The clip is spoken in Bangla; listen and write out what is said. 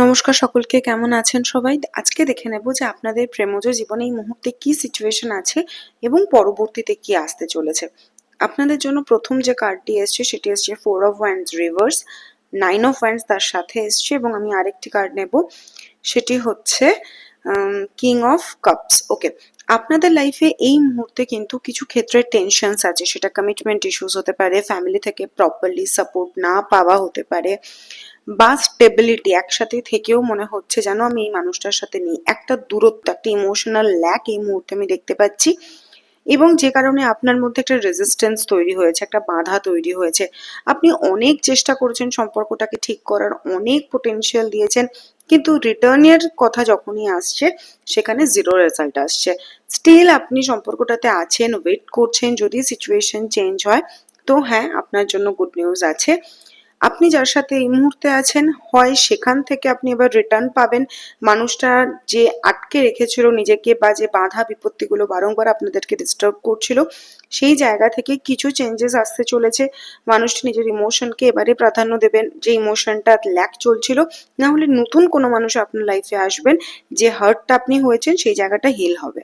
নমস্কার সকলকে, কেমন আছেন সবাই? আজকে দেখে নেব যে আপনাদের প্রেমজ জীবনে এই মুহূর্তে কি সিচুয়েশন আছে এবং পরবর্তীতে কি আসতে চলেছে। আপনাদের জন্য প্রথম যে কার্ডটি এসছে, সেটি এসছে four of wands reverse nine of wands তার সাথে এসছে এবং আমি আরেকটি কার্ড নেব। সেটি হচ্ছে কিং অফ কাপস ওকে আপনাদের লাইফে এই মুহূর্তে কিন্তু কিছু ক্ষেত্রে টেনশনস আছে। সেটা কমিটমেন্ট ইস্যুস হতে পারে ফ্যামিলি থেকে প্রপারলি সাপোর্ট না পাওয়া হতে পারে বা স্টেবিলিটি একসাথে থেকেও মনে হচ্ছে যেন আমি এই মানুষটার সাথে নেই। একটা দূরত্ব, একটা ইমোশনাল ল্যাক এই মুহূর্তে আমি দেখতে পাচ্ছি। এবং যে কারণে আপনার মধ্যে একটা রেজিস্ট্যান্স তৈরি হয়েছে, একটা বাধা তৈরি হয়েছে। আপনি অনেক চেষ্টা করেছেন সম্পর্কটাকে ঠিক করার, অনেক পোটেনশিয়াল দিয়েছেন, কিন্তু রিটার্নের কথা যখনই আসছে, সেখানে জিরো রেজাল্ট আসছে। স্টিল আপনি সম্পর্কটাতে আছেন ওয়েট করছেন, যদি সিচুয়েশন চেঞ্জ হয়, তো হ্যাঁ আপনার জন্য গুড নিউজ আছে। আপনি যার সাথে এই মুহূর্তে আছেন, হয় সেখান থেকে আপনি এবার রিটার্ন পাবেন। মানুষটা যে আটকে রেখেছিল নিজেকে বা যে বাধা বিপত্তিগুলো বারংবার আপনাদেরকে ডিস্টার্ব করছিল, সেই জায়গা থেকে কিছু চেঞ্জেস আসতে চলেছে। মানুষটি নিজের ইমোশনকে এবারে প্রাধান্য দেবেন। যে ইমোশনটা ল্যাক চলছিল, না হলে নতুন কোনো মানুষ আপনার লাইফে আসবেন। যে হার্টটা আপনি হয়েছেন, সেই জায়গাটা হিল হবে।